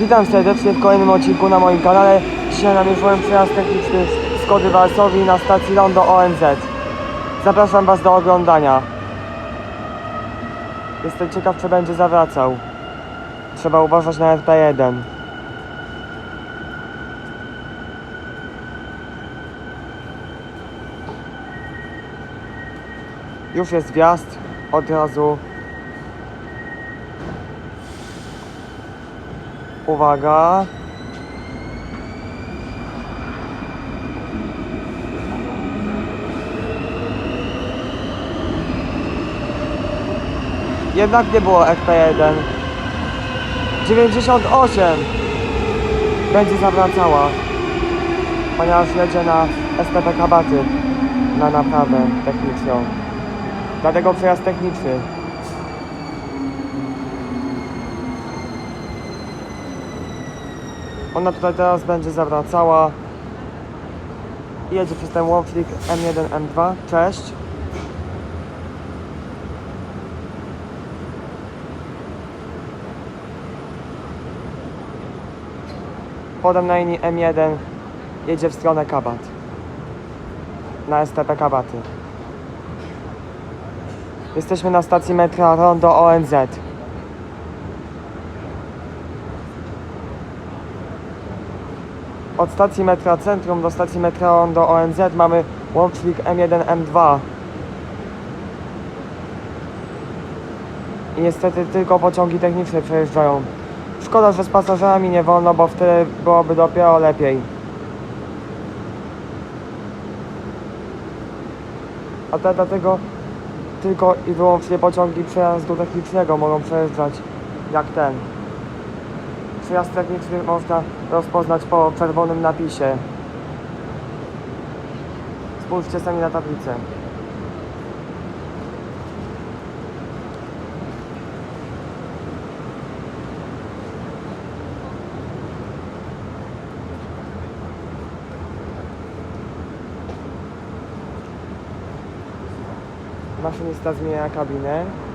Witam serdecznie w kolejnym odcinku na moim kanale. Dzisiaj namierzyłem przejazd techniczny z Kody Warszawi na stacji Rondo ONZ. Zapraszam Was do oglądania. Jestem ciekaw, czy będzie zawracał. Trzeba uważać na RP1. Już jest wjazd. Od razu Uwaga. Jednak nie było FP1. 98 będzie zawracała, ponieważ jedzie na STP Kabaty na naprawę techniczną. Dlatego przejazd techniczny. Ona tutaj teraz będzie zawracała. Jedzie przez ten łącznik M1, M2. Cześć. Podam na linii M1. Jedzie w stronę Kabat. Na STP Kabaty. Jesteśmy na stacji metra Rondo ONZ. Od stacji metra Centrum do stacji metra do ONZ mamy łącznik M1, M2. I niestety tylko pociągi techniczne przejeżdżają. Szkoda, że z pasażerami nie wolno, bo wtedy byłoby dopiero lepiej. A te, dlatego tylko i wyłącznie pociągi przejazdu technicznego mogą przejeżdżać jak ten. Przejazd techniczny można rozpoznać po czerwonym napisie. Spójrzcie sami na tablicę. Maszynista zmienia kabinę.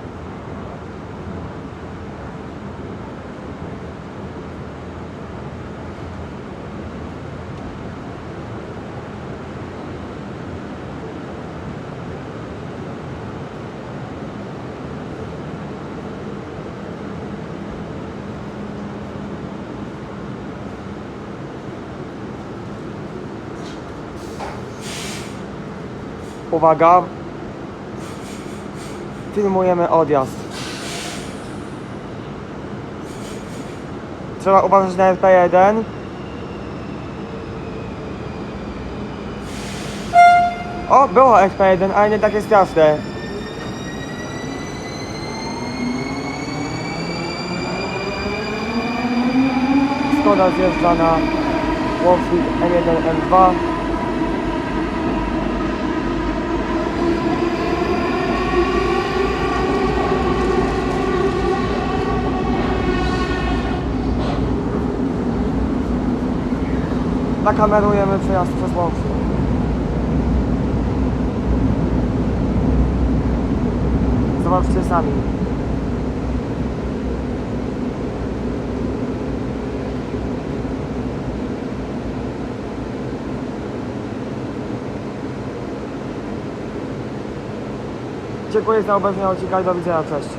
Uwaga! Filmujemy odjazd. Trzeba uważać na FP1. O, było FP1, ale nie takie straszne. Skoda zjeżdża na łącznik M1, M2. Nakamerujemy przejazd przez łącznik. Zobaczcie sami. Dziękuję za odcinka i do widzenia, cześć.